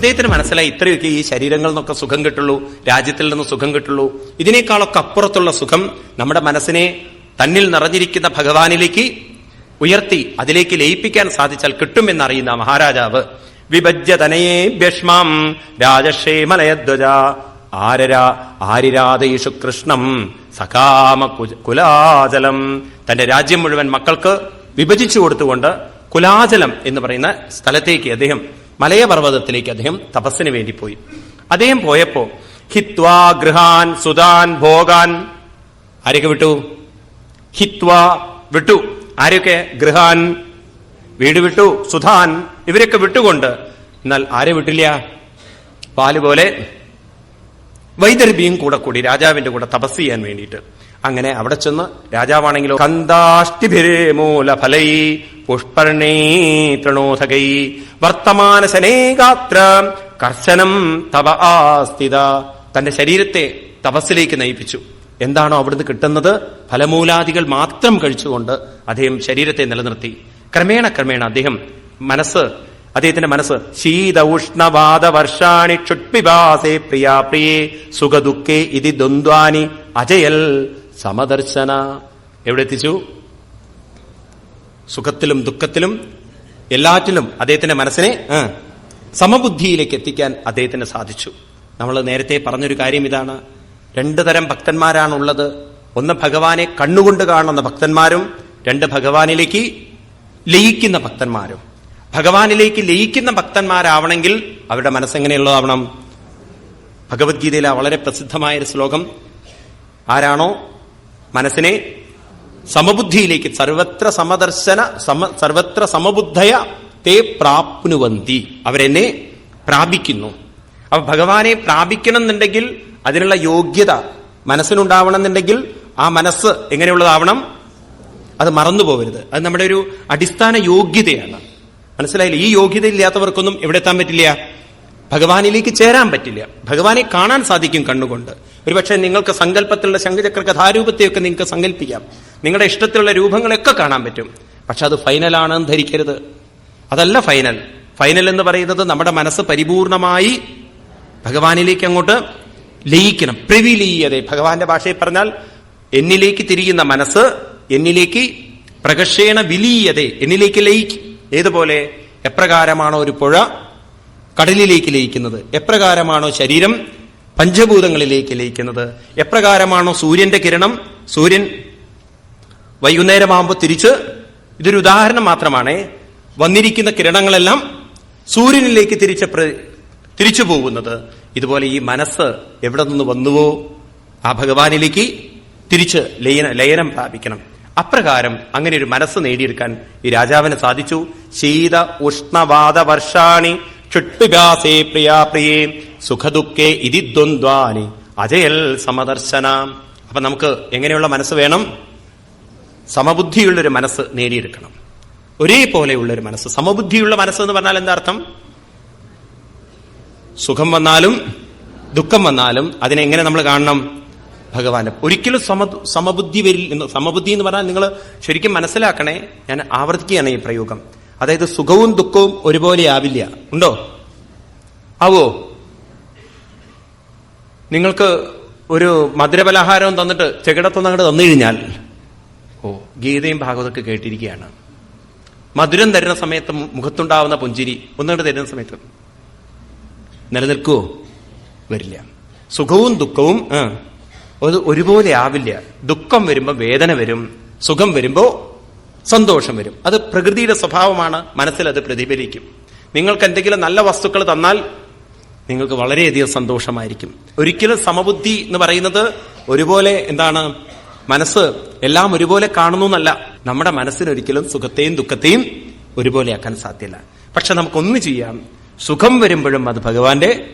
അദ്ദേഹത്തിന് മനസ്സിലായി ഇത്രയൊക്കെ ഈ ശരീരങ്ങളിൽ നിന്നൊക്കെ സുഖം കിട്ടുള്ളൂ രാജ്യത്തിൽ നിന്ന് സുഖം കിട്ടുള്ളൂ. ഇതിനേക്കാളൊക്കെ അപ്പുറത്തുള്ള സുഖം നമ്മുടെ മനസ്സിനെ തന്നിൽ നിറഞ്ഞിരിക്കുന്ന ഭഗവാനിലേക്ക് ഉയർത്തി അതിലേക്ക് ലയിപ്പിക്കാൻ സാധിച്ചാൽ കിട്ടുമെന്നറിയുന്ന മഹാരാജാവ് വിഭജ്യ തനയേ ഭ്യഷ്മാം രാജക്ഷേമലയധ്വജ ആരരാ ആരിരാധയിഷു കൃഷ്ണം സകാമ കുലാചലം തന്റെ രാജ്യം മുഴുവൻ മക്കൾക്ക് വിഭജിച്ചു കൊടുത്തുകൊണ്ട് കുലാചലം എന്ന് പറയുന്ന സ്ഥലത്തേക്ക് അദ്ദേഹം മലയപർവതത്തിലേക്ക് അദ്ദേഹം തപസ്സിന് വേണ്ടി പോയി. അദ്ദേഹം പോയപ്പോ ഹിത്വാ ഗൃഹാൻ സുതാൻ ഭോഗാൻ. ആരൊക്കെ വിട്ടു? ഹിത്വാ വിട്ടു. ആരൊക്കെ ഗൃഹാൻ. വീട് വിട്ടു. സുധാൻ. ഇവരൊക്കെ വിട്ടുകൊണ്ട്. എന്നാൽ ആരെ വിട്ടില്ല? പാൽ പോലെ വൈദർഭിയും കൂടെ കൂടി രാജാവിന്റെ കൂടെ തപസ് ചെയ്യാൻ വേണ്ടിയിട്ട്. അങ്ങനെ അവിടെ ചെന്ന് രാജാവാണെങ്കിലോ കന്താഷ്ടിഭിരേമൂലഫലൈ പുഷ്പർണേ തൃണോധകൈ വർത്തമാന ശനേകാത്ര കർശനം തപ ആസ്ഥിത തന്റെ ശരീരത്തെ തപസ്സിലേക്ക് നയിപ്പിച്ചു. എന്താണോ അവിടുന്ന് കിട്ടുന്നത്? ഫലമൂലാദികൾ മാത്രം കഴിച്ചുകൊണ്ട് അദ്ദേഹം ശരീരത്തെ നിലനിർത്തി. ക്രമേണ ക്രമേണ അദ്ദേഹം മനസ്സ് അദ്ദേഹത്തിന്റെ മനസ്സ് ശീത ഉഷ്ണവാദ വർഷാണി ക്ഷുട്പിപാസേ പ്രിയാ പ്രിയേ സുഖദുഃഖേ ഇതി ദ്വന്ദ്വാനി അജയൽ സമദർശന. എവിടെ എത്തിച്ചു സുഖത്തിലും ദുഃഖത്തിലും എല്ലാറ്റിലും അദ്ദേഹത്തിന്റെ മനസ്സിനെ സമബുദ്ധിയിലേക്ക് എത്തിക്കാൻ അദ്ദേഹത്തിന് സാധിച്ചു. നമ്മൾ നേരത്തെ പറഞ്ഞൊരു കാര്യം ഇതാണ്. രണ്ടു തരം ഭക്തന്മാരാണുള്ളത്. ഒന്ന് ഭഗവാനെ കണ്ണുകൊണ്ട് കാണുന്ന ഭക്തന്മാരും രണ്ട് ഭഗവാനിലേക്ക് ലയിക്കുന്ന ഭക്തന്മാരും. ഭഗവാനിലേക്ക് ലയിക്കുന്ന ഭക്തന്മാരാവണമെങ്കിൽ അവരുടെ മനസ്സെങ്ങനെയുള്ളതാവണം? ഭഗവത്ഗീതയിലെ വളരെ പ്രസിദ്ധമായൊരു ശ്ലോകം ആരാണോ? മനസ്സിനെ സമബുദ്ധിയിലേക്ക് സർവത്ര സമദർശന സമ സർവത്ര സമബുദ്ധയ തേ പ്രാപ്നുവന്തി. അവരെന്നെ പ്രാപിക്കുന്നു. അപ്പൊ ഭഗവാനെ പ്രാപിക്കണം എന്നുണ്ടെങ്കിൽ അതിനുള്ള യോഗ്യത മനസ്സിനുണ്ടാവണം എന്നുണ്ടെങ്കിൽ ആ മനസ്സ് എങ്ങനെയുള്ളതാവണം? അത് മറന്നു പോകരുത് അത് നമ്മുടെ ഒരു അടിസ്ഥാന യോഗ്യതയാണ്. മനസ്സിലായില്ല? ഈ യോഗ്യത ഇല്ലാത്തവർക്കൊന്നും എവിടെ എത്താൻ പറ്റില്ല? ഭഗവാനിലേക്ക് ചേരാൻ പറ്റില്ല. ഭഗവാനെ കാണാൻ സാധിക്കും കണ്ണുകൊണ്ട്. ഒരുപക്ഷെ നിങ്ങൾക്ക് സങ്കല്പത്തിലുള്ള ശംഖചക്ര കഥാരൂപത്തെയൊക്കെ നിങ്ങൾക്ക് സങ്കല്പിക്കാം. നിങ്ങളുടെ ഇഷ്ടത്തിലുള്ള രൂപങ്ങളൊക്കെ കാണാൻ പറ്റും. പക്ഷെ അത് ഫൈനലാണെന്ന് ധരിക്കരുത്. അതല്ല ഫൈനൽ. ഫൈനൽ എന്ന് പറയുന്നത് നമ്മുടെ മനസ്സ് പരിപൂർണമായി ഭഗവാനിലേക്ക് അങ്ങോട്ട് ലയിക്കണം. പ്രവിലീയത. ഭഗവാന്റെ ഭാഷയിൽ പറഞ്ഞാൽ എന്നിലേക്ക് തിരിയുന്ന മനസ്സ് എന്നിലേക്ക് പ്രകർഷേണ വിലീയത. എന്നിലേക്ക് ലയിക്കും. ഏതുപോലെ? എപ്രകാരമാണോ ഒരു പുഴ കടലിലേക്ക് ലയിക്കുന്നത് എപ്രകാരമാണോ ശരീരം? പഞ്ചഭൂതങ്ങളിലേക്ക് ലയിക്കുന്നത് എപ്രകാരമാണോ സൂര്യന്റെ കിരണം? സൂര്യൻ വൈകുന്നേരമാകുമ്പോൾ തിരിച്ച് ഇതൊരു ഉദാഹരണം മാത്രമാണ്. വന്നിരിക്കുന്ന കിരണങ്ങളെല്ലാം സൂര്യനിലേക്ക് തിരിച്ച് തിരിച്ചു പോകുന്നത്. ഇതുപോലെ ഈ മനസ്സ് എവിടെ നിന്ന് വന്നുവോ ആ ഭഗവാനിലേക്ക് തിരിച്ച് ലയന ലയനം പ്രാപിക്കണം. അപ്രകാരം അങ്ങനെ ഒരു മനസ്സ് നേടിയെടുക്കാൻ ഈ രാജാവിന് സാധിച്ചു. ശീത ഉഷ്ണവാദ വർഷാണി ക്ഷുട്പിഭാസേ പ്രിയാ പ്രിയേ. സുഖദുഃഖേ ഇതി ദ്വന്ദ്വാനി. അജയൽ സമദർശന. അപ്പൊ നമുക്ക് എങ്ങനെയുള്ള മനസ്സ് വേണം? സമബുദ്ധിയുള്ളൊരു മനസ്സ് നേടിയെടുക്കണം. ഒരേപോലെയുള്ള ഒരു മനസ്സ്. സമബുദ്ധിയുള്ള മനസ്സ് എന്ന് പറഞ്ഞാൽ എന്താ അർത്ഥം? സുഖം വന്നാലും ദുഃഖം വന്നാലും അതിനെ എങ്ങനെ നമ്മൾ കാണണം? ഭഗവാന്. ഒരിക്കലും സമ സമബുദ്ധി വരില്ല സമബുദ്ധി എന്ന് പറഞ്ഞാൽ നിങ്ങൾ ശരിക്കും മനസ്സിലാക്കണേ. ഞാൻ ആവർത്തിക്കുകയാണ് ഈ പ്രയോഗം. അതായത് സുഖവും ദുഃഖവും ഒരുപോലെ ആവില്ല. ഉണ്ടോ? ആവോ? നിങ്ങൾക്ക് ഒരു മധുരപലഹാരവും തന്നിട്ട് ചെകിടത്തൊന്നും അങ്ങോട്ട് തന്നു കഴിഞ്ഞാൽ ഓ ഗീതയും ഭാഗവതൊക്കെ കേട്ടിരിക്കുകയാണ്. മധുരം തരുന്ന സമയത്ത് മുഖത്തുണ്ടാവുന്ന പുഞ്ചിരി ഒന്നുകൊണ്ട് തരുന്ന സമയത്ത് നിലനിൽക്കുവോ? വരില്ല. സുഖവും ദുഃഖവും ഒരുപോലെ ആവില്ല. ദുഃഖം വരുമ്പോൾ വേദന വരും. സുഖം വരുമ്പോ സന്തോഷം വരും. അത് പ്രകൃതിയുടെ സ്വഭാവമാണ്. മനസ്സിൽ അത് പ്രതിഫലിക്കും. നിങ്ങൾക്ക് എന്തെങ്കിലും നല്ല വസ്തുക്കൾ തന്നാൽ നിങ്ങൾക്ക് വളരെയധികം സന്തോഷമായിരിക്കും. ഒരിക്കലും സമബുദ്ധി എന്ന് പറയുന്നത് ഒരുപോലെ എന്താണ്? മനസ്സ് എല്ലാം ഒരുപോലെ കാണുന്നു എന്നല്ല. നമ്മുടെ മനസ്സിനൊരിക്കലും സുഖത്തെയും ദുഃഖത്തെയും ഒരുപോലെയാക്കാൻ സാധ്യല്ല. പക്ഷെ നമുക്കൊന്ന് ചെയ്യാം. സുഖം വരുമ്പോഴും അത് ഭഗവാന്റെ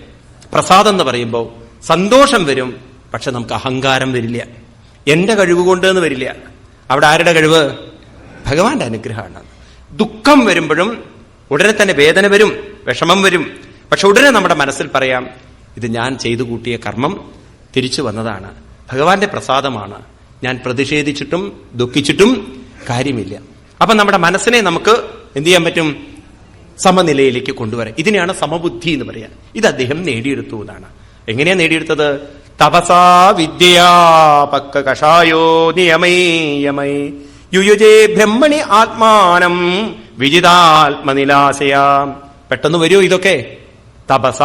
പ്രസാദം എന്ന് പറയുമ്പോൾ സന്തോഷം വരും പക്ഷെ നമുക്ക് അഹങ്കാരം വരില്ല. എന്റെ കഴിവ് കൊണ്ട് എന്ന് വരില്ല. അവിടെ ആരുടെ കഴിവ്? ഭഗവാന്റെ അനുഗ്രഹമാണ്. ദുഃഖം വരുമ്പോഴും ഉടനെ തന്നെ വേദന വരും വിഷമം വരും. പക്ഷെ ഉടനെ നമ്മുടെ മനസ്സിൽ പറയാം ഇത് ഞാൻ ചെയ്തു കൂട്ടിയ കർമ്മം തിരിച്ചു വന്നതാണ്. ഭഗവാന്റെ പ്രസാദമാണ്. ഞാൻ പ്രതിഷേധിച്ചിട്ടും ദുഃഖിച്ചിട്ടും കാര്യമില്ല. അപ്പൊ നമ്മുടെ മനസ്സിനെ നമുക്ക് എന്ത് ചെയ്യാൻ പറ്റും? സമനിലയിലേക്ക് കൊണ്ടുവരാം. ഇതിനെയാണ് സമബുദ്ധി എന്ന് പറയാം. ഇത് അദ്ദേഹം നേടിയെടുത്തു എന്നാണ്. എങ്ങനെയാ നേടിയെടുത്തത്? തപസാ വിദ്യയാ പക്ക കഷായോ നിയമൈ യമൈ യുയുജേ ബ്രഹ്മണി ആത്മാനം വിജിതാത്മനിലാശയാം. പെട്ടെന്ന് വരൂ ഇതൊക്കെ? തപസ.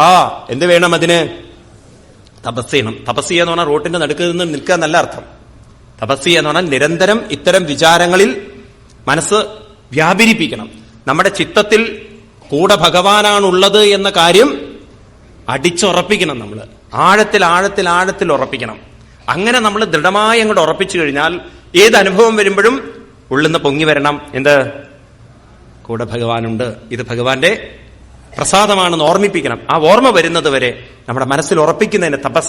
എന്ത് വേണം അതിന്? തപസ് ചെയ്യണം. തപസ് എന്ന് പറഞ്ഞാൽ റോട്ടിന്റെ നടുക്ക് നിന്ന് നിൽക്കുക എന്നല്ല അർത്ഥം. തപസ് എന്ന് പറഞ്ഞാൽ നിരന്തരം ഇത്തരം വിചാരങ്ങളിൽ മനസ്സ് വ്യാപരിപ്പിക്കണം. നമ്മുടെ ചിത്തത്തിൽ കൂടെ ഭഗവാനാണുള്ളത് എന്ന കാര്യം അടിച്ചുറപ്പിക്കണം നമ്മൾ ആഴത്തിൽ ആഴത്തിൽ ആഴത്തിൽ ഉറപ്പിക്കണം. അങ്ങനെ നമ്മൾ ദൃഢമായി അങ്ങോട്ട് ഉറപ്പിച്ചു കഴിഞ്ഞാൽ ഏത് അനുഭവം വരുമ്പോഴും ഉള്ളുന്ന് പൊങ്ങി വരണം. എന്ത്? കൂടെ ഭഗവാനുണ്ട്. ഇത് ഭഗവാന്റെ പ്രസാദമാണെന്ന് ഓർമ്മിപ്പിക്കണം. ആ ഓർമ്മ വരുന്നത് വരെ നമ്മുടെ മനസ്സിൽ ഉറപ്പിക്കുന്നതിന് തപസ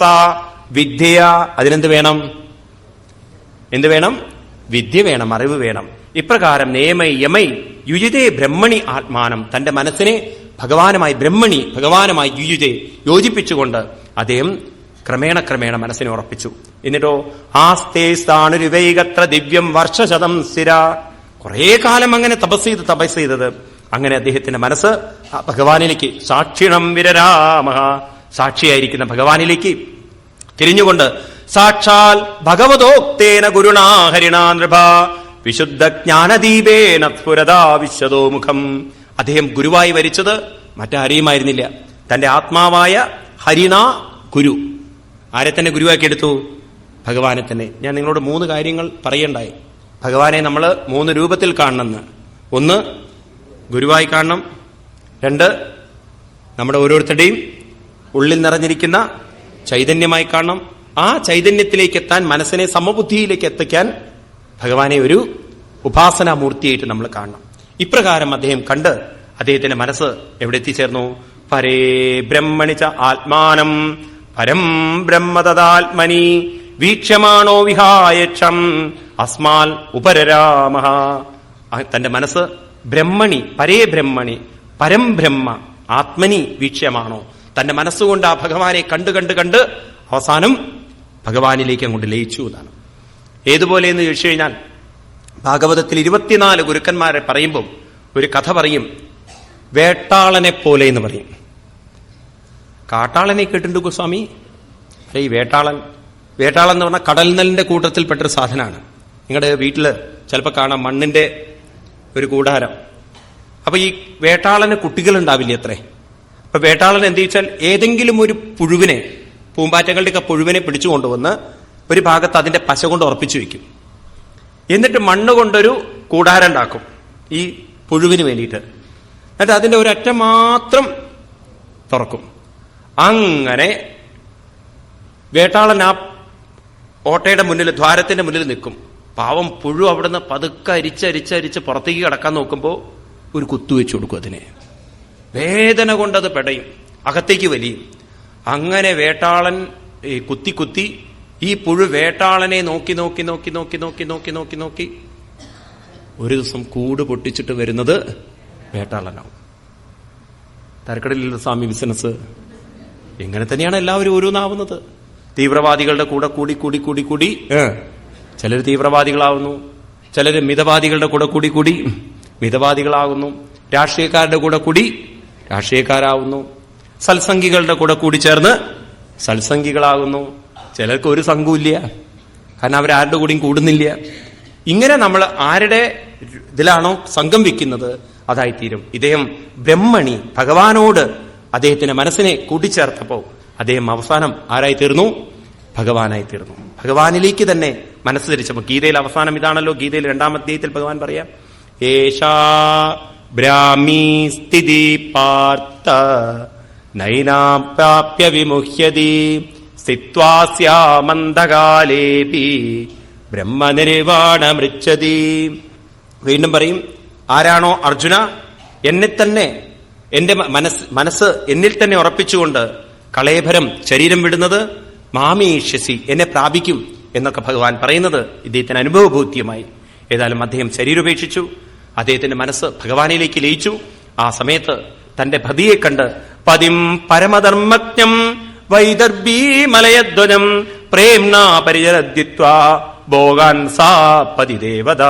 വിദ്യ അതിനെന്ത് വേണം? എന്ത് വേണം? വിദ്യ വേണം അറിവ് വേണം. ഇപ്രകാരം നേമൈ യമൈ യുജിതേ ബ്രഹ്മണി ആത്മാനം. തന്റെ മനസ്സിനെ ഭഗവാനുമായി ബ്രഹ്മണി ഭഗവാനുമായി യുജിതേ യോജിപ്പിച്ചുകൊണ്ട് അദ്ദേഹം ക്രമേണ ക്രമേണ മനസ്സിനെ ഉറപ്പിച്ചു. എന്നിട്ടോ ആസ്തേ സ്ഥാണുരുവൈകത്ര ദിവ്യം വർഷശതം സ്ഥിര. കുറേ കാലം അങ്ങനെ തപസ് ചെയ്ത് തപസ് ചെയ്തത്. അങ്ങനെ അദ്ദേഹത്തിന്റെ മനസ്സ് ഭഗവാനിലേക്ക് സാക്ഷിണം വിരരാമ. സാക്ഷിയായിരിക്കുന്ന ഭഗവാനിലേക്ക് തിരിഞ്ഞുകൊണ്ട് സാക്ഷാൽ ഭഗവതോക്തേന ഗുരുണാ ഹരിണാ നൃഭ. വിശുദ്ധ ജ്ഞാനദീപേന സ്ഫുരതാ വിശ്വതോ മുഖം. അദ്ദേഹം ഗുരുവായി വരിച്ചത് മറ്റാരെയുമായിരുന്നില്ല തന്റെ ആത്മാവായ ഹരിണ ഗുരു. ആരെ തന്നെ ഗുരുവാക്കി എടുത്തു? ഭഗവാനെ തന്നെ. ഞാൻ നിങ്ങളോട് മൂന്ന് കാര്യങ്ങൾ പറയണ്ടായി. ഭഗവാനെ നമ്മൾ മൂന്ന് രൂപത്തിൽ കാണണമെന്ന്. ഒന്ന് ഗുരുവായി കാണണം. രണ്ട് നമ്മുടെ ഓരോരുത്തരുടെയും ഉള്ളിൽ നിറഞ്ഞിരിക്കുന്ന ചൈതന്യമായി കാണണം. ആ ചൈതന്യത്തിലേക്ക് എത്താൻ മനസ്സിനെ സമബുദ്ധിയിലേക്ക് എത്തിക്കാൻ ഭഗവാനെ ഒരു ഉപാസനാമൂർത്തിയായിട്ട് നമ്മൾ കാണണം. ഇപ്രകാരം അദ്ദേഹം കണ്ട് അദ്ദേഹത്തിന്റെ മനസ്സ് എവിടെ എത്തിച്ചേർന്നു? പരേ ബ്രഹ്മണിച്ച ആത്മാനം പരം ബ്രഹ്മതദാത്മനി വീക്ഷ്യമാണോ വിഹായക്ഷം അസ്മാൽ ഉപരരാമ തന്റെ മനസ്സ് ബ്രഹ്മണി പരേ ബ്രഹ്മണി പരം ബ്രഹ്മ ആത്മനി വീക്ഷ്യമാണോ? തന്റെ മനസ്സുകൊണ്ട് ആ ഭഗവാനെ കണ്ട് കണ്ട് കണ്ട് അവസാനം ഭഗവാനിലേക്ക് അങ്ങോട്ട് ലയിച്ചു എന്നാണ്. ഏതുപോലെ എന്ന് ചോദിച്ചു കഴിഞ്ഞാൽ ഭാഗവതത്തിൽ ഇരുപത്തിനാല് ഗുരുക്കന്മാരെ പറയുമ്പോൾ ഒരു കഥ പറയും വേട്ടാളനെ പോലെ എന്ന് പറയും. കാട്ടാളനെ കേട്ടിട്ടുണ്ട് ഗോസ്വാമി? ഈ വേട്ടാളൻ. വേട്ടാളൻ എന്ന് പറഞ്ഞാൽ കടൽനെല്ലിന്റെ കൂട്ടത്തിൽപ്പെട്ടൊരു സാധനമാണ് നിങ്ങളുടെ വീട്ടിൽ ചിലപ്പോൾ കാണാം മണ്ണിന്റെ ഒരു കൂടാരം. അപ്പൊ ഈ വേട്ടാളന് കുട്ടികളുണ്ടാവില്ല അത്രേ? അപ്പൊ വേട്ടാളൻ എന്ത് വെച്ചാൽ ഏതെങ്കിലും ഒരു പുഴുവിനെ പൂമ്പാറ്റകളുടെയൊക്കെ പുഴുവിനെ പിടിച്ചു കൊണ്ടുവന്ന് ഒരു ഭാഗത്ത് അതിന്റെ പശ കൊണ്ട് ഉറപ്പിച്ചു വെക്കും എന്നിട്ട് മണ്ണ് കൊണ്ടൊരു കൂടാരം ഉണ്ടാക്കും ഈ പുഴുവിന് വേണ്ടിയിട്ട്. എന്നിട്ട് അതിന്റെ ഒരറ്റം മാത്രം തുറക്കും. അങ്ങനെ വേട്ടാളൻ ആ ഓട്ടയുടെ മുന്നിൽ ദ്വാരത്തിന്റെ മുന്നിൽ നിൽക്കും. പാവം പുഴു അവിടുന്ന് പതുക്കെ അരിച്ചരിച്ചരിച്ച് പുറത്തേക്ക് കിടക്കാൻ നോക്കുമ്പോൾ ഒരു കുത്തു വെച്ചു കൊടുക്കും അതിനെ. വേദന കൊണ്ടത് പെടയും അകത്തേക്ക് വലിയും. അങ്ങനെ വേട്ടാളൻ കുത്തി കുത്തി ഈ പുഴു വേട്ടാളനെ നോക്കി നോക്കി നോക്കി നോക്കി നോക്കി നോക്കി നോക്കി നോക്കി ഒരു ദിവസം കൂട് പൊട്ടിച്ചിട്ട് വരുന്നത് വേട്ടാളനാവും. തരക്കടലിൽ സ്വാമി ബിസിനസ് ഇങ്ങനെ തന്നെയാണ് എല്ലാവരും ഓരോന്നാവുന്നത് തീവ്രവാദികളുടെ കൂടെ കൂടി കൂടി കൂടി കൂടി. ചിലർ തീവ്രവാദികളാവുന്നു. ചിലർ മിതവാദികളുടെ കൂടെ കൂടി കൂടി. മിതവാദികളാകുന്നു. രാഷ്ട്രീയക്കാരുടെ കൂടെ കൂടി രാഷ്ട്രീയക്കാരാവുന്നു. സത്സംഗികളുടെ കൂടെ കൂടി ചേർന്ന് സത്സംഗികളാകുന്നു. ചിലർക്ക് ഒരു സംഘമില്ല കാരണം അവരാരുടെ കൂടിയും കൂടുന്നില്ല. ഇങ്ങനെ നമ്മൾ ആരുടെ ഇതിലാണോ സംഘം വെക്കുന്നത് അതായിത്തീരും. ഇദ്ദേഹം ബ്രഹ്മണി. ഭഗവാനോട് അദ്ദേഹത്തിന്റെ മനസ്സിനെ കൂട്ടിച്ചേർത്തപ്പോ അദ്ദേഹം അവസാനം ആരായി തീർന്നു? ഭഗവാനായി തീർന്നു. ഭഗവാനിലേക്ക് തന്നെ മനസ്സ് ധരിച്ചപ്പോ ഗീതയിൽ അവസാനം ഇതാണല്ലോ ഗീതയിൽ രണ്ടാം അധ്യായത്തിൽ ഭഗവാൻ പറയാം ഏഷാ ബ്രാഹ്മീ സ്ഥിതി പാർത്ത നൈനാപ്രാപ്യ വിമുഹ്യതി സ്ഥിത്വാസ്യാമന്ദകാലേപി ബ്രഹ്മനിർവാണമൃച്ഛതി വീണ്ടും പറയും ആരാണോ അർജുന? എന്നെ തന്നെ എന്റെ മനസ്സ് മനസ്സ് എന്നിൽ തന്നെ ഉറപ്പിച്ചുകൊണ്ട് കളയഭരം ശരീരം വിടുന്നത് മാമീഷ്യസി എന്നെ പ്രാപിക്കും എന്നൊക്കെ ഭഗവാൻ പറയുന്നത് ഇദ്ദേഹത്തിന് അനുഭവബോധ്യമായി. ഏതായാലും അദ്ദേഹം ശരീരപേക്ഷിച്ചു അദ്ദേഹത്തിന്റെ മനസ്സ് ഭഗവാനിലേക്ക് ലയിച്ചു. ആ സമയത്ത് തന്റെ ഭതിയെ കണ്ട് പതിം പരമധർമ്മജ്ഞം വൈദർഭീ മലയധ്വജം പ്രേംണ പരിചരദ്ധിത്വ ഭോഗാൻ സാ പതിദേവത.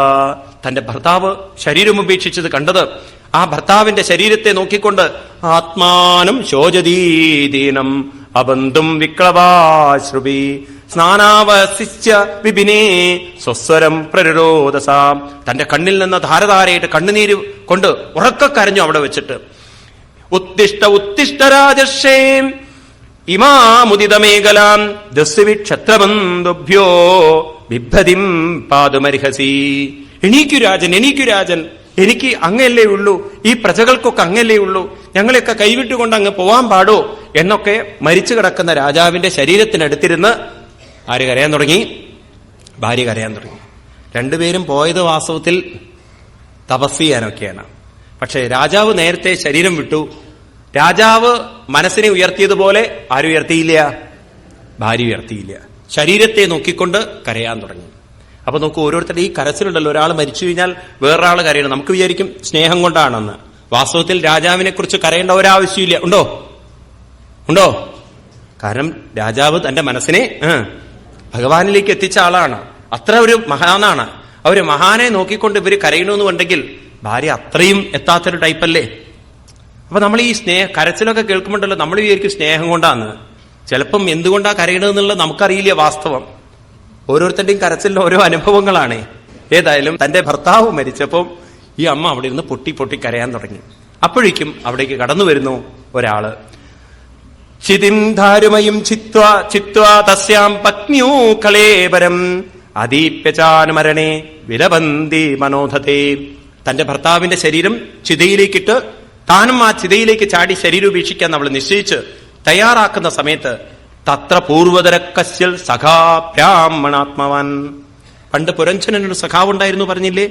തന്റെ ഭർത്താവ് ശരീരം ഉപേക്ഷിച്ചത് കണ്ടത് ആ ഭർത്താവിന്റെ ശരീരത്തെ നോക്കിക്കൊണ്ട് ആത്മാനം ശോചതീദീനം അബന്ധും വിക്ലവാശ്രുബി സ്നാനാവസിച്ച വിപിനേ സ്വസ്വരം പ്രരോദസാം തന്റെ കണ്ണിൽ നിന്ന് ധാരധാരയായിട്ട് കണ്ണുനീര് കൊണ്ട് ഉറക്ക കരഞ്ഞു അവിടെ വെച്ചിട്ട്. ഉത്തിഷ്ട ഉത്തിഷ്ട രാജർഷേ ഇമാമുദിതമേഖലാം ദസ്വി ക്ഷത്രബന്ധുഭ്യോ വിഭതിം പാതുമർഹസി എണീക്കു രാജൻ എണീക്കു രാജൻ. എനിക്ക് അങ്ങല്ലേ ഉള്ളൂ. ഈ പ്രജകൾക്കൊക്കെ അങ്ങല്ലേ ഉള്ളൂ. ഞങ്ങളെയൊക്കെ കൈവിട്ടുകൊണ്ട് അങ്ങ് പോവാൻ പാടോ? എന്നൊക്കെ മരിച്ചു കിടക്കുന്ന രാജാവിന്റെ ശരീരത്തിനടുത്തിരുന്ന് ആര് കരയാൻ തുടങ്ങി? ഭാര്യ കരയാൻ തുടങ്ങി. രണ്ടുപേരും പോയത് വാസ്തവത്തിൽ തപസ് ചെയ്യാനൊക്കെയാണ്. പക്ഷേ രാജാവ് നേരത്തെ ശരീരം വിട്ടു. രാജാവ് മനസ്സിനെ ഉയർത്തിയതുപോലെ ആരും ഉയർത്തിയില്ല. ഭാര്യ ഉയർത്തിയില്ല. ശരീരത്തെ നോക്കിക്കൊണ്ട് കരയാൻ തുടങ്ങി. അപ്പൊ നമുക്ക് ഓരോരുത്തരുടെ ഈ കരച്ചിലുണ്ടല്ലോ. ഒരാൾ മരിച്ചു കഴിഞ്ഞാൽ വേറൊരാൾ കരയണം. നമുക്ക് വിചാരിക്കും സ്നേഹം കൊണ്ടാണെന്ന്. വാസ്തവത്തിൽ രാജാവിനെ കുറിച്ച് കരയേണ്ട ഒരാവശ്യമില്ല. ഉണ്ടോ? ഉണ്ടോ? കാരണം രാജാവ് തന്റെ മനസ്സിനെ ഭഗവാനിലേക്ക് എത്തിച്ച ആളാണ്. അത്ര ഒരു മഹാനാണ്. അവർ മഹാനെ നോക്കിക്കൊണ്ട് ഇവർ കരയണമെന്നുണ്ടെങ്കിൽ ഭാര്യ അത്രയും എത്താത്തൊരു ടൈപ്പല്ലേ? അപ്പൊ നമ്മൾ ഈ സ്നേഹ കരച്ചിലൊക്കെ കേൾക്കുമ്പോണ്ടല്ലോ നമ്മൾ വിചാരിക്കും സ്നേഹം കൊണ്ടാന്ന്. ചിലപ്പം എന്തുകൊണ്ടാണ് കരയണമെന്നുള്ളത് നമുക്കറിയില്ല വാസ്തവം. ഓരോരുത്തരുടെയും കരച്ചിലിന് ഓരോ അനുഭവങ്ങളാണ്. ഏതായാലും തന്റെ ഭർത്താവ് മരിച്ചപ്പോൾ ഈ അമ്മ അവിടെ ഇരുന്ന് പൊട്ടി പൊട്ടി കരയാൻ തുടങ്ങി. അപ്പോഴേക്കും അവിടേക്ക് കടന്നു വരുന്നു ഒരാൾ. ശിതിം ധാരുമയും ചിത്വാ തസ്യാം പത്നിയോ കളേബരം അതീപ്യചാനുമരണേ വിലബന്തി മനോധത്തെ തന്റെ ഭർത്താവിന്റെ ശരീരം ചിതയിലേക്കിട്ട് താനും ആ ചിതയിലേക്ക് ചാടി ശരീരം ഉപേക്ഷിക്കാൻ അവൾ നിശ്ചയിച്ച് തയ്യാറാക്കുന്ന സമയത്ത് തത്ര പൂർവതര കസ്യൽ സഖാ ബ്രാഹ്മണാത്മവാൻ. പണ്ട് പുരഞ്ജനൊരു സഖാവുണ്ടായിരുന്നു പറഞ്ഞില്ലേ?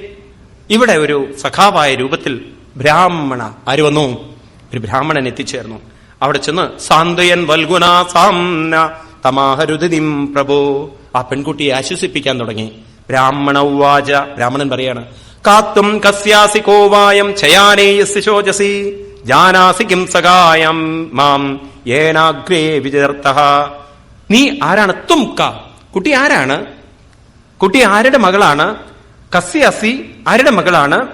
ഇവിടെ ഒരു സഖാവായ രൂപത്തിൽ ബ്രാഹ്മണ ആര് വന്നു? ഒരു ബ്രാഹ്മണൻ എത്തിച്ചേർന്നു. അവിടെ ചെന്ന് സാന്ത്വയൻ വൽഗുനാ സാംന തമാഹരുദിം പ്രഭോ. ആ പെൺകുട്ടിയെ ആശ്വസിപ്പിക്കാൻ തുടങ്ങി. ബ്രാഹ്മണ ബ്രാഹ്മണൻ പറയാണ് കാത്തും കസ്യാസി കോവായം ചയാനേയസി ശോചസി. ജാനാസി കിം സഖായം മാം ഏനാഗ്രേ വിജർത്ത നീ ആരാണ്? തും കുട്ടി ആരാണ്? കുട്ടി ആരുടെ മകളാണ്? കസ്യസി ആരുടെ മകളാണ്?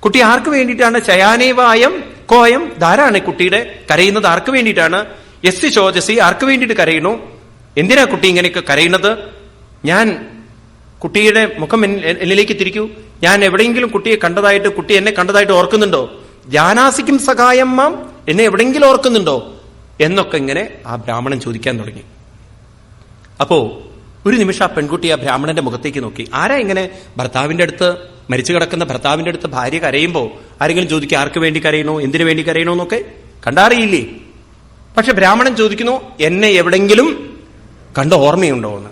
കുട്ടി ആർക്ക് വേണ്ടിയിട്ടാണ്? ചയാനേവായം കോയം ധാരാണ് കുട്ടിയുടെ. കരയുന്നത് ആർക്ക് വേണ്ടിയിട്ടാണ്? എസ് ശോചസി ആർക്ക് വേണ്ടിയിട്ട് കരയുന്നു? എന്തിനാ കുട്ടി ഇങ്ങനെയൊക്കെ കരയുന്നത്? ഞാൻ കുട്ടിയുടെ മുഖം എന്നിലേക്ക് തിരിക്കൂ. ഞാൻ എവിടെയെങ്കിലും കുട്ടിയെ കണ്ടതായിട്ട് കുട്ടി എന്നെ കണ്ടതായിട്ട് ഓർക്കുന്നുണ്ടോ? ജാനാസിക്കും സഹായം മാം എന്നെ എവിടെങ്കിലും ഓർക്കുന്നുണ്ടോ? എന്നൊക്കെ ഇങ്ങനെ ആ ബ്രാഹ്മണൻ ചോദിക്കാൻ തുടങ്ങി. അപ്പോ ഒരു നിമിഷം ആ പെൺകുട്ടി ആ ബ്രാഹ്മണന്റെ മുഖത്തേക്ക് നോക്കി. ആരാ ഇങ്ങനെ ഭർത്താവിന്റെ അടുത്ത് മരിച്ചു കിടക്കുന്ന ഭർത്താവിന്റെ അടുത്ത് ഭാര്യ കരയുമ്പോ ആരെങ്കിലും ചോദിക്കുക ആർക്ക് വേണ്ടി കരയണോ എന്തിനു വേണ്ടി കരയണോ എന്നൊക്കെ. കണ്ടാറിയില്ലേ? പക്ഷെ ബ്രാഹ്മണൻ ചോദിക്കുന്നു എന്നെ എവിടെങ്കിലും കണ്ട ഓർമ്മയുണ്ടോ? എന്ന്.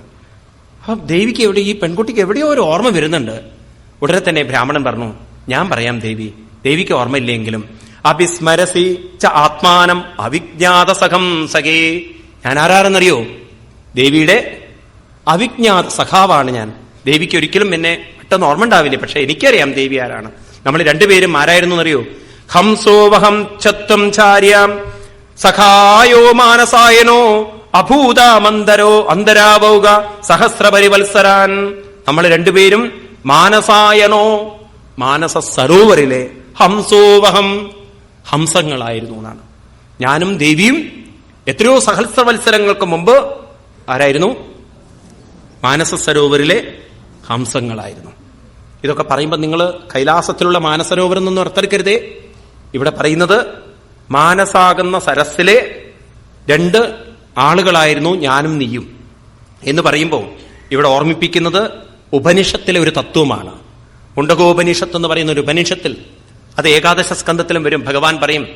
അപ്പം ദേവിക്ക് എവിടെ ഈ പെൺകുട്ടിക്ക് എവിടെയോ ഒരു ഓർമ്മ വരുന്നുണ്ട്. ഉടനെ തന്നെ ബ്രാഹ്മണൻ പറഞ്ഞു ഞാൻ പറയാം ദേവി ദേവിക്ക് ഓർമ്മയില്ലെങ്കിലും അഭിസ്മരസി ച ആത്മാനം അവിജ്ഞാത സഖം. സഖേ ഞാൻ ആരാരെന്നറിയോ ദേവിയുടെ അവിജ്ഞാത സഖാവാണ് ഞാൻ. ദേവിക്ക് ഒരിക്കലും എന്നെ പെട്ടെന്ന് ഓർമ്മ ഉണ്ടാവില്ല പക്ഷെ എനിക്കറിയാം ദേവി ആരാണ്. നമ്മൾ രണ്ടുപേരും ആരായിരുന്നു എന്നറിയോ ഹംസോവഹം ചത്വം ചാര്യാം സഖായോ മാനസായനോ അഭൂതാമന്തരോ അന്തരാവൗക സഹസ്രപരിവത്സരാൻ. നമ്മൾ രണ്ടുപേരും മാനസായനോ മാനസ സരോവരിലെ ഹംസോവഹം. ഹംസങ്ങളായിരുന്നു എന്നാണ്. ഞാനും ദേവിയും എത്രയോ സഹസ്രവത്സരങ്ങൾക്ക് മുമ്പ് ആരായിരുന്നു? മാനസ സരോവരിലെ ഹംസങ്ങളായിരുന്നു. ഇതൊക്കെ പറയുമ്പോൾ നിങ്ങൾ കൈലാസത്തിലുള്ള മാനസരോവരം എന്നൊന്നും അർത്ഥെടുക്കരുതേ ഇവിടെ പറയുന്നത് മാനസാകുന്ന സരസിലെ രണ്ട് ആളുകളായിരുന്നു ഞാനും നീയും എന്ന് പറയുമ്പോൾ ഇവിടെ ഓർമ്മിപ്പിക്കുന്നത് ഉപനിഷത്തിലെ ഒരു തത്വമാണ്. മുണ്ടകോപനിഷത്ത് എന്ന് പറയുന്ന ഒരു ഉപനിഷത്തിൽ അത് ഏകാദശ സ്കന്ധത്തിലും വരും. ഭഗവാൻ പറയും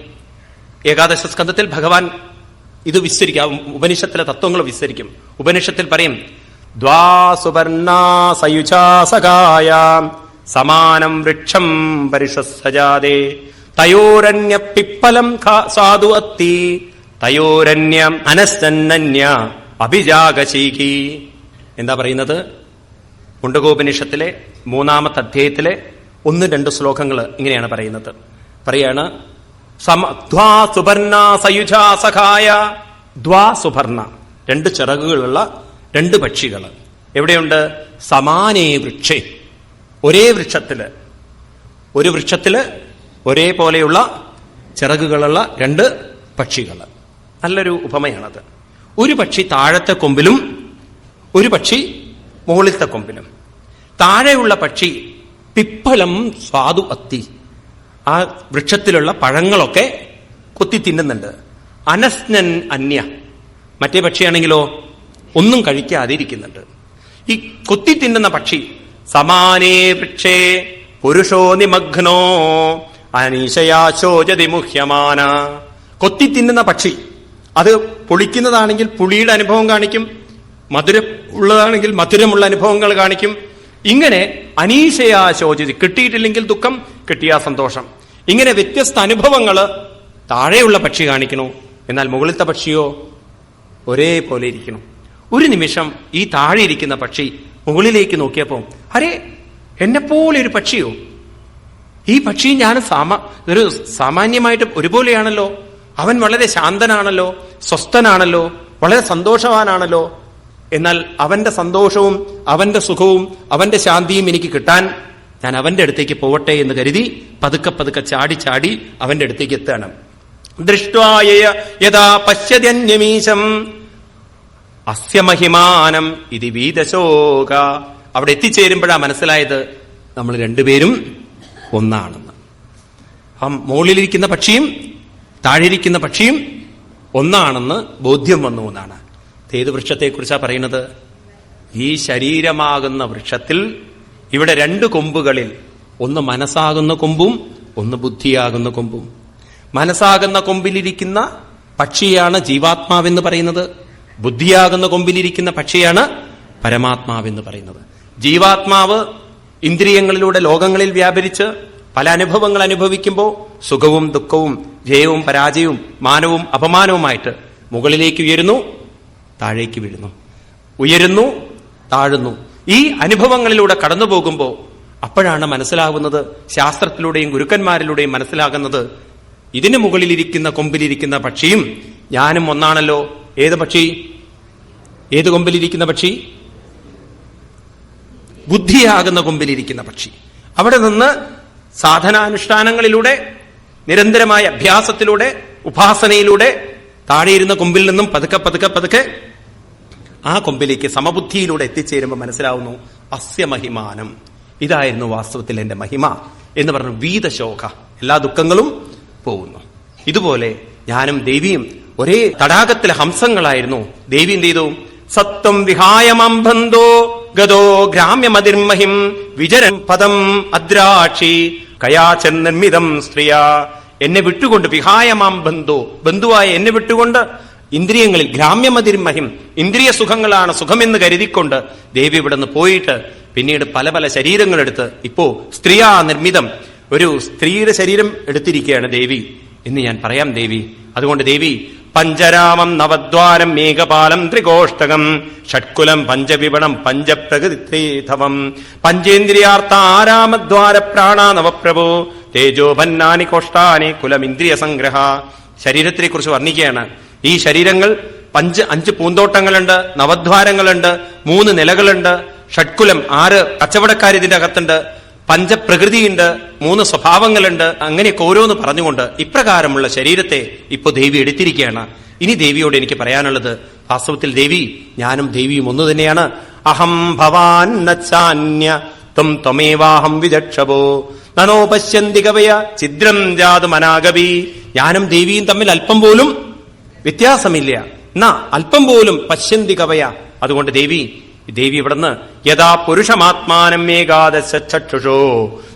ഏകാദശ സ്കന്ധത്തിൽ ഭഗവാൻ ഇത് വിസ്തരിക്കും ഉപനിഷത്തിലെ തത്വങ്ങൾ വിസ്തരിക്കും. ഉപനിഷത്തിൽ പറയും ദ്വാസുവർണാസയുജാസകായ സമാനം വൃക്ഷം പരിഷസജാതേ തയോരന്യ പിപ്പലം സാധു അത്തി തയോരന്യം അനസ്തന്നന്യ അഭിജാഗശീകി എന്താ പറയുന്നത്? മുണ്ടകോപനിഷത്തിലെ മൂന്നാമത്തെ അധ്യായത്തിലെ ഒന്ന് രണ്ട് ശ്ലോകങ്ങൾ ഇങ്ങനെയാണ് പറയുന്നത്. പറയാണ് സുപർണ സയുജാ സഖായ. ദ്വാ സുപർണ. രണ്ട് ചിറകുകളുള്ള രണ്ട് പക്ഷികൾ. എവിടെയുണ്ട്? സമാനേ വൃക്ഷേ. ഒരേ വൃക്ഷത്തിൽ. ഒരു വൃക്ഷത്തിൽ ഒരേപോലെയുള്ള ചിറകുകളുള്ള രണ്ട് പക്ഷികൾ. നല്ലൊരു ഉപമയാണത്. ഒരു പക്ഷി താഴത്തെ കൊമ്പിലും ഒരു പക്ഷി മുകളിലത്തെ കൊമ്പിലും. താഴെയുള്ള പക്ഷി പിപ്പലം സ്വാദു അത്തി. ആ വൃക്ഷത്തിലുള്ള പഴങ്ങളൊക്കെ കൊത്തി തിന്നുന്നുണ്ട്. അനസ്നൻ അന്യ. മറ്റേ പക്ഷിയാണെങ്കിലോ? ഒന്നും കഴിക്കാതെ ഇരിക്കുന്നുണ്ട് ഈ കൊത്തി തിന്നുന്ന പക്ഷി സമാനേ വൃക്ഷേ പുരുഷോ നിമഗ്നോ അനീശയാശോചതി മുഹ്യമാന. കൊത്തി തിന്നുന്ന പക്ഷി അത് പൊളിക്കുന്നതാണെങ്കിൽ പുളിയുടെ അനുഭവം കാണിക്കും മധുരം ഉള്ളതാണെങ്കിൽ മധുരമുള്ള അനുഭവങ്ങൾ കാണിക്കും ഇങ്ങനെ അനീശയാ ശോചിതി കിട്ടിയിട്ടില്ലെങ്കിൽ ദുഃഖം കിട്ടിയാ സന്തോഷം. ഇങ്ങനെ വ്യത്യസ്ത അനുഭവങ്ങൾ താഴെയുള്ള പക്ഷി കാണിക്കണു? എന്നാൽ മുകളിലത്തെ പക്ഷിയോ ഒരേപോലെ ഇരിക്കണം? ഒരു നിമിഷം ഈ താഴെ ഇരിക്കുന്ന പക്ഷി മുകളിലേക്ക് നോക്കിയപ്പോൾ അരേ എന്നെപ്പോലെ ഒരു പക്ഷിയോ? ഈ പക്ഷി ഞാൻ സാമാ ഒരു സാമാന്യമായിട്ട് ഒരുപോലെയാണല്ലോ. അവൻ വളരെ ശാന്തനാണല്ലോ സ്വസ്ഥനാണല്ലോ വളരെ സന്തോഷവാനാണല്ലോ. എന്നാൽ അവന്റെ സന്തോഷവും അവന്റെ സുഖവും അവന്റെ ശാന്തിയും എനിക്ക് കിട്ടാൻ ഞാൻ അവന്റെ അടുത്തേക്ക് പോവട്ടെ എന്ന് കരുതി പതുക്കെ പതുക്കെ ചാടി ചാടി അവന്റെ അടുത്തേക്ക് എത്തുകയാണ്. പശ്യത്യന്യമീശം. അസ്യമഹിമാനം ഇത് വീതശോക അവിടെ എത്തിച്ചേരുമ്പോഴാ മനസ്സിലായത് നമ്മൾ രണ്ടുപേരും ഒന്നാണെന്ന്. അപ്പം മുകളിലിരിക്കുന്ന പക്ഷിയും താഴെയിരിക്കുന്ന പക്ഷിയും ഒന്നാണെന്ന് ബോധ്യം വന്നു എന്നാണ്. ഏത് വൃക്ഷത്തെക്കുറിച്ചാണ് പറയുന്നത്? ഈ ശരീരമാകുന്ന വൃക്ഷത്തിൽ ഇവിടെ രണ്ട് കൊമ്പുകളിൽ ഒന്ന് മനസ്സാകുന്ന കൊമ്പും ഒന്ന് ബുദ്ധിയാകുന്ന കൊമ്പും. മനസ്സാകുന്ന കൊമ്പിലിരിക്കുന്ന പക്ഷിയാണ് ജീവാത്മാവെന്ന് പറയുന്നത്. ബുദ്ധിയാകുന്ന കൊമ്പിലിരിക്കുന്ന പക്ഷിയാണ് പരമാത്മാവെന്ന് പറയുന്നത്. ജീവാത്മാവ് ഇന്ദ്രിയങ്ങളിലൂടെ ലോകങ്ങളിൽ വ്യാപരിച്ച് പല അനുഭവങ്ങൾ അനുഭവിക്കുമ്പോൾ സുഖവും ദുഃഖവും ജയവും പരാജയവും മാനവും അപമാനവുമായിട്ട് മുകളിലേക്ക് ഉയരുന്നു. താഴേക്ക് വീഴുന്നു. ഉയരുന്നു താഴുന്നു. ഈ അനുഭവങ്ങളിലൂടെ കടന്നു പോകുമ്പോൾ അപ്പോഴാണ് മനസ്സിലാവുന്നത് ശാസ്ത്രത്തിലൂടെയും ഗുരുക്കന്മാരിലൂടെയും മനസ്സിലാകുന്നത് ഇതിന് മുകളിലിരിക്കുന്ന കൊമ്പിലിരിക്കുന്ന പക്ഷിയും ഞാനും ഒന്നാണല്ലോ. ഏത് പക്ഷി? ഏത് കൊമ്പിലിരിക്കുന്ന പക്ഷി? ബുദ്ധിയാകുന്ന കൊമ്പിലിരിക്കുന്ന പക്ഷി. അവിടെ നിന്ന് സാധനാനുഷ്ഠാനങ്ങളിലൂടെ നിരന്തരമായ അഭ്യാസത്തിലൂടെ ഉപാസനയിലൂടെ താഴെയിരുന്ന കൊമ്പിൽ നിന്നും പതുക്കെ പതുക്കെ പതുക്കെ ആ കൊമ്പിലേക്ക് സമബുദ്ധിയിലൂടെ എത്തിച്ചേരുമ്പോൾ മനസ്സിലാവുന്നു അസ്യമഹിമാനം. ഇതായിരുന്നു വാസ്തവത്തിൽ എന്റെ മഹിമ എന്ന് പറഞ്ഞു വീതശോക. എല്ലാ ദുഃഖങ്ങളും പോകുന്നു. ഇതുപോലെ ഞാനും ദേവിയും ഒരേ തടാകത്തിലെ ഹംസങ്ങളായിരുന്നു. ദേവി എന്ത് ചെയ്തു? സത്വം വിഹായമംബന്ധോ ഗതോ ഗ്രാമ്യമതിർമഹിം വിജരൻ പദം അദ്രാക്ഷി കയാചൻ നിർമ്മിതം സ്ത്രീയ. എന്നെ വിട്ടുകൊണ്ട് വിഹായമാം ബന്ധു ബന്ധുവായ എന്നെ വിട്ടുകൊണ്ട് ഇന്ദ്രിയങ്ങളിൽ ഗ്രാമ്യമതിരിമഹിം ഇന്ദ്രിയ സുഖങ്ങളാണ് സുഖമെന്ന് കരുതിക്കൊണ്ട് ദേവി ഇവിടെ നിന്ന് പോയിട്ട് പിന്നീട് പല പല ശരീരങ്ങളെടുത്ത് ഇപ്പോ സ്ത്രീയാ നിർമ്മിതം ഒരു സ്ത്രീയുടെ ശരീരം എടുത്തിരിക്കുകയാണ് ദേവി എന്ന് ഞാൻ പറയാം ദേവി. അതുകൊണ്ട് ദേവി പഞ്ചരാമം നവദ്വാരം മേഘപാലം ത്രികോഷ്ടകം ഷഡ്കുലം പഞ്ചവിപണം പഞ്ചപ്രകൃതിധവം പഞ്ചേന്ദ്രിയാർത്ഥ ആരാമദ്വാര പ്രാണ നവപ്രഭു തേജോപന്നാനി കോഷ്ടാനി കുലമിന്ദ്രിയ സംഗ്രഹ. ശരീരത്തിനെ കുറിച്ച് വർണിക്കുകയാണ്. ഈ ശരീരങ്ങൾ പഞ്ച് അഞ്ച് പൂന്തോട്ടങ്ങളുണ്ട് നവദ്വാരങ്ങളുണ്ട് മൂന്ന് നിലകളുണ്ട് ഷഡ്കുലം ആറ് കച്ചവടക്കാർ ഇതിന്റെ അകത്തുണ്ട് പഞ്ചപ്രകൃതിയുണ്ട് മൂന്ന് സ്വഭാവങ്ങളുണ്ട് അങ്ങനെയൊക്കെ ഓരോന്ന് പറഞ്ഞുകൊണ്ട് ഇപ്രകാരമുള്ള ശരീരത്തെ ഇപ്പോൾ ദേവി എടുത്തിരിക്കുകയാണ്. ഇനി ദേവിയോട് എനിക്ക് പറയാനുള്ളത് വാസ്തവത്തിൽ ദേവി ഞാനും ദേവിയും ഒന്നു തന്നെയാണ്. അഹം ഭവാൻ നച്ചാന്യ ത്വം ത്വമേവാഹം വിദക്ഷപോ നനോപശ്യന്തി കവയ ഛിദ്രം ജാതു മനാഗവി ഞാനും ദേവിയും തമ്മിൽ അല്പം പോലും വ്യത്യാസമില്ല. എന്നാ അല്പം പോലും പശ്യന്തി കവയ. അതുകൊണ്ട് ദേവി ദേവി ഇവിടുന്ന് യഥാ പുരുഷമാത്മാനം ഏകാദശക്ഷുഷോ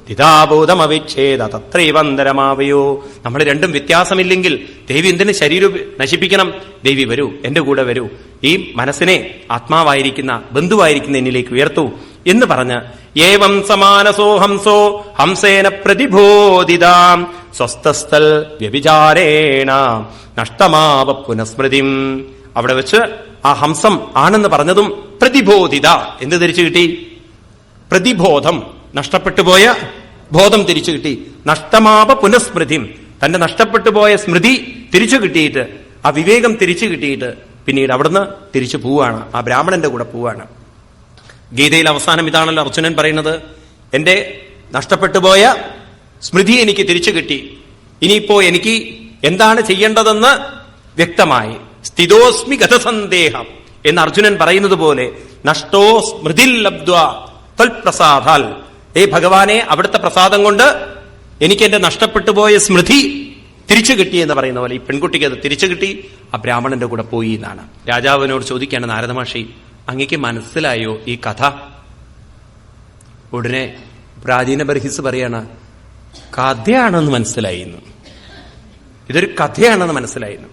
ദിതാബോധമവിച്ഛേദ തത്രൈവന്തരമാവയോ നമ്മൾ രണ്ടും വ്യത്യാസമില്ലെങ്കിൽ ദേവി എന്തിന് ശരീരം നശിപ്പിക്കണം? ദേവി വരൂ എന്റെ കൂടെ വരൂ. ഈ മനസ്സിനെ ആത്മാവായിരിക്കുന്ന ബന്ധുവായിരിക്കുന്ന എന്നിലേക്ക് ഉയർത്തൂ എന്ന് പറഞ്ഞ് ഏവം സമാനസോ ഹംസോ ഹംസേന പ്രതിബോധിതാം സ്വസ്ഥസ്ഥൽ വ്യഭിചാരേണ നഷ്ടമാവ പുനസ്മൃതിം. അവിടെ വെച്ച് ആ ഹംസം ആണെന്ന് പറഞ്ഞതും പ്രതിബോധിത. എന്ത് തിരിച്ചു കിട്ടി? പ്രതിബോധം. നഷ്ടപ്പെട്ടു പോയ ബോധം തിരിച്ചു കിട്ടി. നഷ്ടമാപ പുനഃസ്മൃതി. തന്റെ നഷ്ടപ്പെട്ടു പോയ സ്മൃതി തിരിച്ചു കിട്ടിയിട്ട് ആ വിവേകം തിരിച്ചു കിട്ടിയിട്ട് പിന്നീട് അവിടുന്ന് തിരിച്ചു പോവാണ് ആ ബ്രാഹ്മണന്റെ കൂടെ പോവാണ് ഗീതയിൽ അവസാനം ഇതാണല്ലോ അർജുനൻ പറയുന്നത്. എന്റെ നഷ്ടപ്പെട്ടു പോയ സ്മൃതി എനിക്ക് തിരിച്ചു കിട്ടി. ഇനിയിപ്പോ എനിക്ക് എന്താണ് ചെയ്യേണ്ടതെന്ന് വ്യക്തമായി. സ്ഥിതോസ്മി ഗതസന്ദേഹം എന്ന് അർജുനൻ പറയുന്നത് പോലെ നഷ്ടോ സ്മൃതി തൽപ്രസാദാൽ. ഏ ഭഗവാനെ അവിടുത്തെ പ്രസാദം കൊണ്ട് എനിക്ക് എന്റെ നഷ്ടപ്പെട്ടു പോയ സ്മൃതി തിരിച്ചു കിട്ടി എന്ന് പറയുന്ന പോലെ ഈ പെൺകുട്ടിക്ക് അത് തിരിച്ചു കിട്ടി ആ ബ്രാഹ്മണന്റെ കൂടെ പോയി എന്നാണ്. രാജാവിനോട് ചോദിക്കാണ് നാരദമാഷി അങ്ങക്ക് മനസ്സിലായോ ഈ കഥ? ഉടനെ പ്രാചീന ബർഹിസ് പറയാണ് കഥയാണെന്ന് മനസ്സിലായിരുന്നു ഇതൊരു കഥയാണെന്ന് മനസ്സിലായിരുന്നു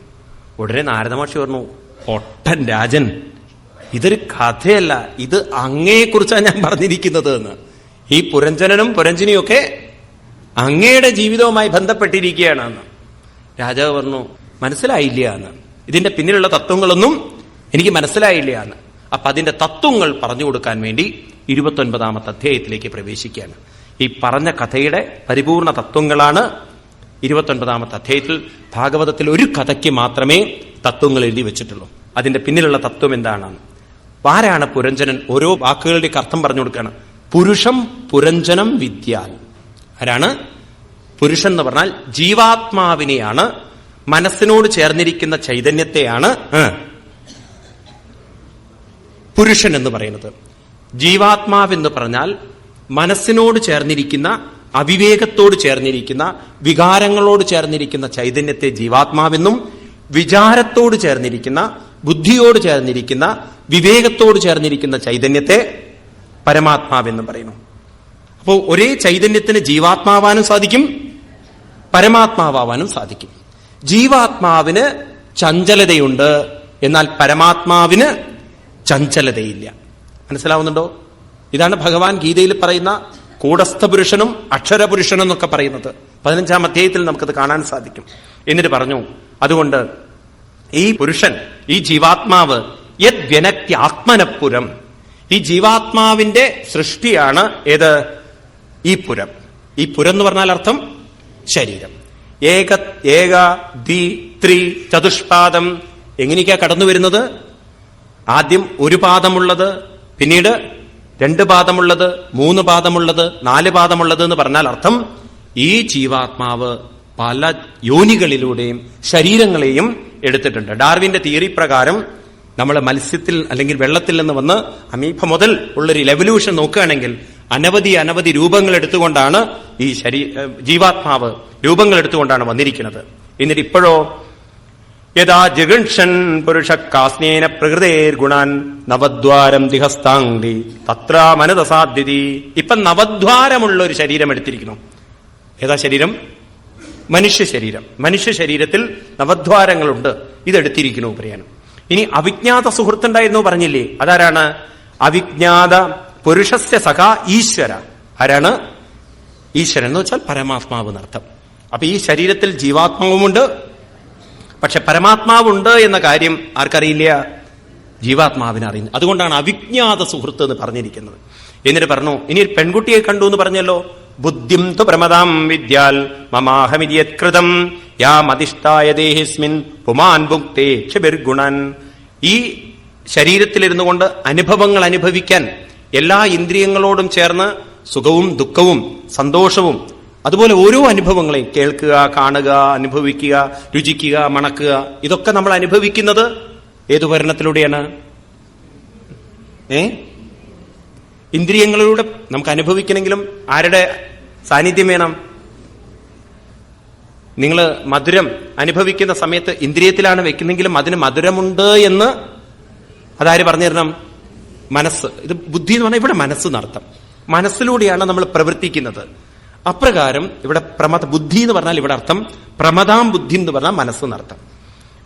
ഉടനെ നാരദമാഷി പറഞ്ഞു ഒട്ടൻ രാജൻ ഇതൊരു കഥയല്ല ഇത് അങ്ങയെക്കുറിച്ചാണ് ഞാൻ പറഞ്ഞിരിക്കുന്നത് എന്ന് ഈ പുരഞ്ജനനും പുരഞ്ജനിയും ഒക്കെ അങ്ങയുടെ ജീവിതവുമായി ബന്ധപ്പെട്ടിരിക്കുകയാണ് എന്ന് രാജാവ് പറഞ്ഞു മനസ്സിലായില്ല എന്ന്. ഇതിന്റെ പിന്നിലുള്ള തത്വങ്ങളൊന്നും എനിക്ക് മനസ്സിലായില്ല എന്ന്. അപ്പൊ അതിന്റെ തത്വങ്ങൾ പറഞ്ഞു കൊടുക്കാൻ വേണ്ടി ഇരുപത്തൊൻപതാമത്തെ അധ്യായത്തിലേക്ക് പ്രവേശിക്കുകയാണ്. ഈ പറഞ്ഞ കഥയുടെ പരിപൂർണ തത്വങ്ങളാണ് ഇരുപത്തൊൻപതാമത്തെ അധ്യായത്തിൽ ഭാഗവതത്തിൽ ഒരു കഥയ്ക്ക് മാത്രമേ തത്വങ്ങൾ എഴുതി വെച്ചിട്ടുള്ളൂ. അതിന്റെ പിന്നിലുള്ള തത്വം എന്താണ് ആരാണ് പുരഞ്ജനൻ? ഓരോ വാക്കുകളുടെയൊക്കെ അർത്ഥം പറഞ്ഞു കൊടുക്കുകയാണ്. പുരുഷം പുരഞ്ജനം വിദ്യാൽ ആരാണ്? പുരുഷൻ എന്ന് പറഞ്ഞാൽ ജീവാത്മാവിനെയാണ് മനസ്സിനോട് ചേർന്നിരിക്കുന്ന ചൈതന്യത്തെയാണ് പുരുഷൻ എന്ന് പറയുന്നത്. ജീവാത്മാവെന്ന് പറഞ്ഞാൽ മനസ്സിനോട് ചേർന്നിരിക്കുന്ന അവിവേകത്തോട് ചേർന്നിരിക്കുന്ന വികാരങ്ങളോട് ചേർന്നിരിക്കുന്ന ചൈതന്യത്തെ ജീവാത്മാവെന്നും വിചാരത്തോട് ചേർന്നിരിക്കുന്ന ബുദ്ധിയോട് ചേർന്നിരിക്കുന്ന വിവേകത്തോട് ചേർന്നിരിക്കുന്ന ചൈതന്യത്തെ പരമാത്മാവെന്നും പറയുന്നു. അപ്പോൾ ഒരേ ചൈതന്യത്തിന് ജീവാത്മാവാനും സാധിക്കും പരമാത്മാവാനും സാധിക്കും. ജീവാത്മാവിന് ചഞ്ചലതയുണ്ട് എന്നാൽ പരമാത്മാവിന് ചഞ്ചലതയില്ല. മനസ്സിലാവുന്നുണ്ടോ? ഇതാണ് ഭഗവാൻ ഗീതയിൽ പറയുന്ന കൂടസ്ഥ പുരുഷനും അക്ഷരപുരുഷനും എന്നൊക്കെ പറയുന്നത്. പതിനഞ്ചാം അധ്യായത്തിൽ നമുക്കത് കാണാൻ സാധിക്കും. എന്നിട്ട് പറഞ്ഞു അതുകൊണ്ട് ഈ പുരുഷൻ ഈ ജീവാത്മാവ് യത് വ്യനക്തി ആത്മനപ്പുരം. ഈ ജീവാത്മാവിന്റെ സൃഷ്ടിയാണ് ഏത്? ഈ പുരം. ഈ പുരം എന്ന് പറഞ്ഞാൽ അർത്ഥം ശരീരം. ഏക ഏക ദി ത്രി ചതുഷ്പാദം. എങ്ങനെയൊക്കെയാ കടന്നു വരുന്നത് ആദ്യം ഒരു പാദമുള്ളത് പിന്നീട് രണ്ട് പാദമുള്ളത് മൂന്ന് പാദമുള്ളത് നാല് പാദമുള്ളത് എന്ന് പറഞ്ഞാൽ അർത്ഥം ഈ ജീവാത്മാവ് പല യോനികളിലൂടെയും ശരീരങ്ങളെയും എടുത്തിട്ടുണ്ട്. ഡാർവിന്റെ തിയറി പ്രകാരം നമ്മൾ മത്സ്യത്തിൽ അല്ലെങ്കിൽ വെള്ളത്തിൽ നിന്ന് വന്ന് അമീഫ മുതൽ ഉള്ളൊരു ലെവല്യൂഷൻ നോക്കുകയാണെങ്കിൽ അനവധി അനവധി രൂപങ്ങൾ എടുത്തുകൊണ്ടാണ് ഈ ശരീ ജീവാത്മാവ് രൂപങ്ങൾ എടുത്തുകൊണ്ടാണ് വന്നിരിക്കുന്നത്. എന്നിട്ട് ഇപ്പോഴോ യഥാ ജഗൺഷൻ പുരുഷ കാസ്നേന പ്രകൃതേർ ഗുണാൻ നവദ്വാരം ദിഹസ്താംഗി തത്ര മനതസാധ്യതി. ഇപ്പൊ നവദ്വാരമുള്ള ഒരു ശരീരം എടുത്തിരിക്കുന്നു ഏതാ ശരീരം? മനുഷ്യ ശരീരം മനുഷ്യ ശരീരത്തിൽ നവദ്വാരങ്ങളുണ്ട്. ഇതെടുത്തിരിക്കുന്നു പറയാനും ഇനി അവിജ്ഞാത സുഹൃത്തുണ്ടായിരുന്നു പറഞ്ഞില്ലേ? അതാരാണ്? അവിജ്ഞാത പുരുഷസ്യ സഖ ഈശ്വര. ആരാണ്? ഈശ്വരൻ എന്ന് വെച്ചാൽ പരമാത്മാവ് എന്നർത്ഥം അപ്പൊ ഈ ശരീരത്തിൽ ജീവാത്മാവുമുണ്ട് പക്ഷെ പരമാത്മാവുണ്ട് എന്ന കാര്യം ആർക്കറിയില്ല? ജീവാത്മാവിനെ അറിയുന്നു. അതുകൊണ്ടാണ് അവിജ്ഞാത സുഹൃത്ത് എന്ന് പറഞ്ഞിരിക്കുന്നത്. എന്നിട്ട് പറഞ്ഞു ഇനി പെൺകുട്ടിയെ കണ്ടു എന്ന് പറഞ്ഞല്ലോ? ബുദ്ധിം തു പ്രമദാം വിദ്യാൽ മമാഹമിതിയത്കൃതം യാമതിഷ്ഠായ ദേഹിസ്മിൻ പുമാൻ ഭുക്തേ ക്ഷുണൻ ഈ ശരീരത്തിലിരുന്നു കൊണ്ട് അനുഭവങ്ങൾ അനുഭവിക്കാൻ എല്ലാ ഇന്ദ്രിയങ്ങളോടും ചേർന്ന് സുഖവും ദുഃഖവും സന്തോഷവും അതുപോലെ ഓരോ അനുഭവങ്ങളെയും കേൾക്കുക കാണുക അനുഭവിക്കുക രുചിക്കുക മണക്കുക ഇതൊക്കെ നമ്മൾ അനുഭവിക്കുന്നത് ഏതു ഭരണത്തിലൂടെയാണ്? ഏ? ഇന്ദ്രിയങ്ങളിലൂടെ നമുക്ക് അനുഭവിക്കണമെങ്കിലും ആരുടെ സാന്നിധ്യം വേണം? നിങ്ങൾ മധുരം അനുഭവിക്കുന്ന സമയത്ത് ഇന്ദ്രിയത്തിലാണ് വെക്കുന്നെങ്കിലും അതിന് മധുരമുണ്ട് എന്ന് അതാര് പറഞ്ഞു തരണം? മനസ്സ്. ഇത് ബുദ്ധി എന്ന് പറഞ്ഞാൽ ഇവിടെ മനസ്സ് നടത്തം മനസ്സിലൂടെയാണ് നമ്മൾ പ്രവർത്തിക്കുന്നത്. അപ്രകാരം ഇവിടെ പ്രമത ബുദ്ധി എന്ന് പറഞ്ഞാൽ ഇവിടെ അർത്ഥം പ്രമദാം ബുദ്ധി എന്ന് പറഞ്ഞാൽ മനസ്സെന്നർത്ഥം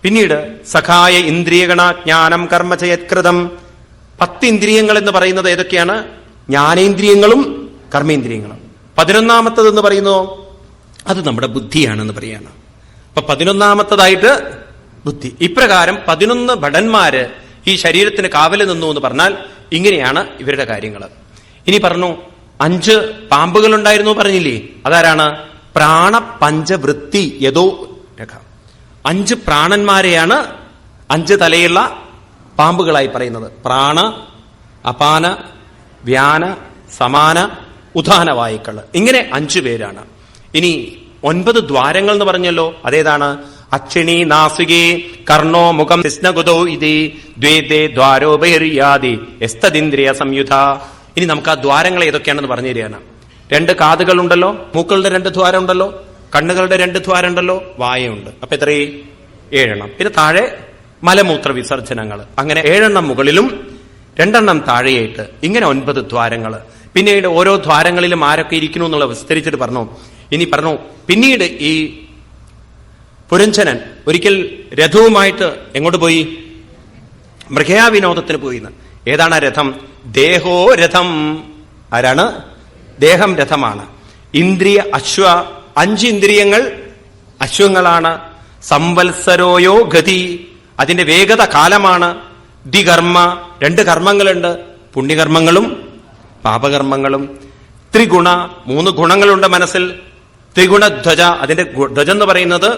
പിന്നീട് സഖായ ഇന്ദ്രിയഗണ ജ്ഞാനം കർമ്മ ചയത്കൃതം. പത്ത് ഇന്ദ്രിയങ്ങൾ എന്ന് പറയുന്നത് ഏതൊക്കെയാണ്? ജ്ഞാനേന്ദ്രിയങ്ങളും കർമ്മേന്ദ്രിയങ്ങളും. പതിനൊന്നാമത്തത് എന്ന് പറയുന്നു? അത് നമ്മുടെ ബുദ്ധിയാണെന്ന് പറയാണ്. അപ്പൊ പതിനൊന്നാമത്തതായിട്ട് ബുദ്ധി. ഇപ്രകാരം പതിനൊന്ന് ഭടന്മാര് ഈ ശരീരത്തിന് കാവൽ നിന്നു എന്ന് പറഞ്ഞാൽ ഇങ്ങനെയാണ് ഇവരുടെ കാര്യങ്ങൾ ഇനി പറഞ്ഞു അഞ്ച് പാമ്പുകൾ ഉണ്ടായിരുന്നു പറഞ്ഞില്ലേ? അതാരാണ്? പ്രാണപഞ്ചവൃത്തി യഥോ അഞ്ച് പ്രാണന്മാരെയാണ് അഞ്ച് തലയുള്ള പാമ്പുകളായി പറയുന്നത്. പ്രാണ അപാന വ്യാന സമാന ഉദാന വായുക്കൾ. ഇങ്ങനെ അഞ്ചു പേരാണ്. ഇനി ഒൻപത് ദ്വാരങ്ങൾ എന്ന് പറഞ്ഞല്ലോ. അതേതാണ്? അക്ഷിണി നാസികേ കർണോ മുഖം കൃഷ്ണകുതോ ഇതി ദ്വേദേ ദ്വാരോപയറിയാതി എസ്തദിന്ദ്രിയ സംയുധ. ഇനി നമുക്ക് ആ ദ്വാരങ്ങൾ ഏതൊക്കെയാണെന്ന് പറഞ്ഞു തരികയാണ്. രണ്ട് കാതുകളുണ്ടല്ലോ മൂക്കളുടെ രണ്ട് ദ്വാരം ഉണ്ടല്ലോ കണ്ണുകളുടെ രണ്ട് ദ്വാരം ഉണ്ടല്ലോ വായുണ്ട് അപ്പൊ എത്രയും ഏഴെണ്ണം. പിന്നെ താഴെ മലമൂത്ര വിസർജനങ്ങൾ. അങ്ങനെ ഏഴെണ്ണം മുകളിലും രണ്ടെണ്ണം താഴെയായിട്ട് ഇങ്ങനെ ഒൻപത് ദ്വാരങ്ങൾ. പിന്നീട് ഓരോ ദ്വാരങ്ങളിലും ആരൊക്കെ ഇരിക്കുന്നു എന്നുള്ള വിസ്തരിച്ചിട്ട് പറഞ്ഞു. ഇനി പറഞ്ഞു പിന്നീട് ഈ പുരഞ്ജനൻ ഒരിക്കൽ രഥവുമായിട്ട് എങ്ങോട്ട് പോയി? മൃഗയാവിനോദത്തിന് പോയിന്ന്. ഏതാണ് രഥം? ദേഹോ രഥം. ആരാണ്? ദേഹം രഥമാണ്. ഇന്ദ്രിയ അശ്വ അഞ്ച് ഇന്ദ്രിയങ്ങൾ അശ്വങ്ങളാണ്. സംവത്സരോയോ ഗതി. അതിന്റെ വേഗത കാലമാണ്. ദ്വികർമ്മ രണ്ട് കർമ്മങ്ങളുണ്ട്. പുണ്യകർമ്മങ്ങളും പാപകർമ്മങ്ങളും. ത്രിഗുണ മൂന്ന് ഗുണങ്ങളുണ്ട് മനസ്സിൽ. ത്രിഗുണധ്വജ അതിന്റെ ധ്വജം എന്ന് പറയുന്നത്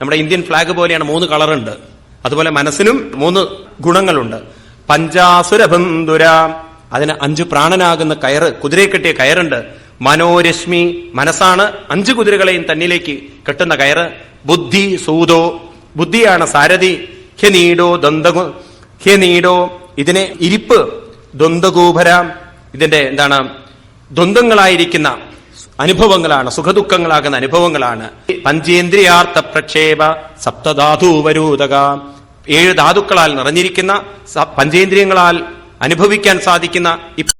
നമ്മുടെ ഇന്ത്യൻ ഫ്ലാഗ് പോലെയാണ് മൂന്ന് കളറുണ്ട് അതുപോലെ മനസ്സിനും മൂന്ന് ഗുണങ്ങളുണ്ട്. പഞ്ചാസുരബന്ധുര. അതിന് അഞ്ച് പ്രാണനാകുന്ന കയറ് കുതിരയെ കെട്ടിയ കയറുണ്ട്. മനോരശ്മി മനസ്സാണ് അഞ്ച് കുതിരകളെയും തന്നിലേക്ക് കെട്ടുന്ന കയറ്. ബുദ്ധി സൂതോ. ബുദ്ധിയാണ് സാരഥി. ഹ്യനീടോ ദന്തകു ഹ്യനീടോ ഇതിനെ ഇരിപ്പ് ദ്വന്ദ്ഗോപര ഇതിന്റെ എന്താണ്? ദ്വന്ദ്ങ്ങളായിരിക്കുന്ന അനുഭവങ്ങളാണ് സുഖദുഃഖങ്ങളാകുന്ന അനുഭവങ്ങളാണ്. പഞ്ചേന്ദ്രിയാർത്ഥ പ്രക്ഷേപ സപ്തധാതുവരൂതക ഏഴ് ധാതുക്കളാൽ നിറഞ്ഞിരിക്കുന്ന പഞ്ചേന്ദ്രിയങ്ങളാൽ അനുഭവിക്കാൻ സാധിക്കുന്ന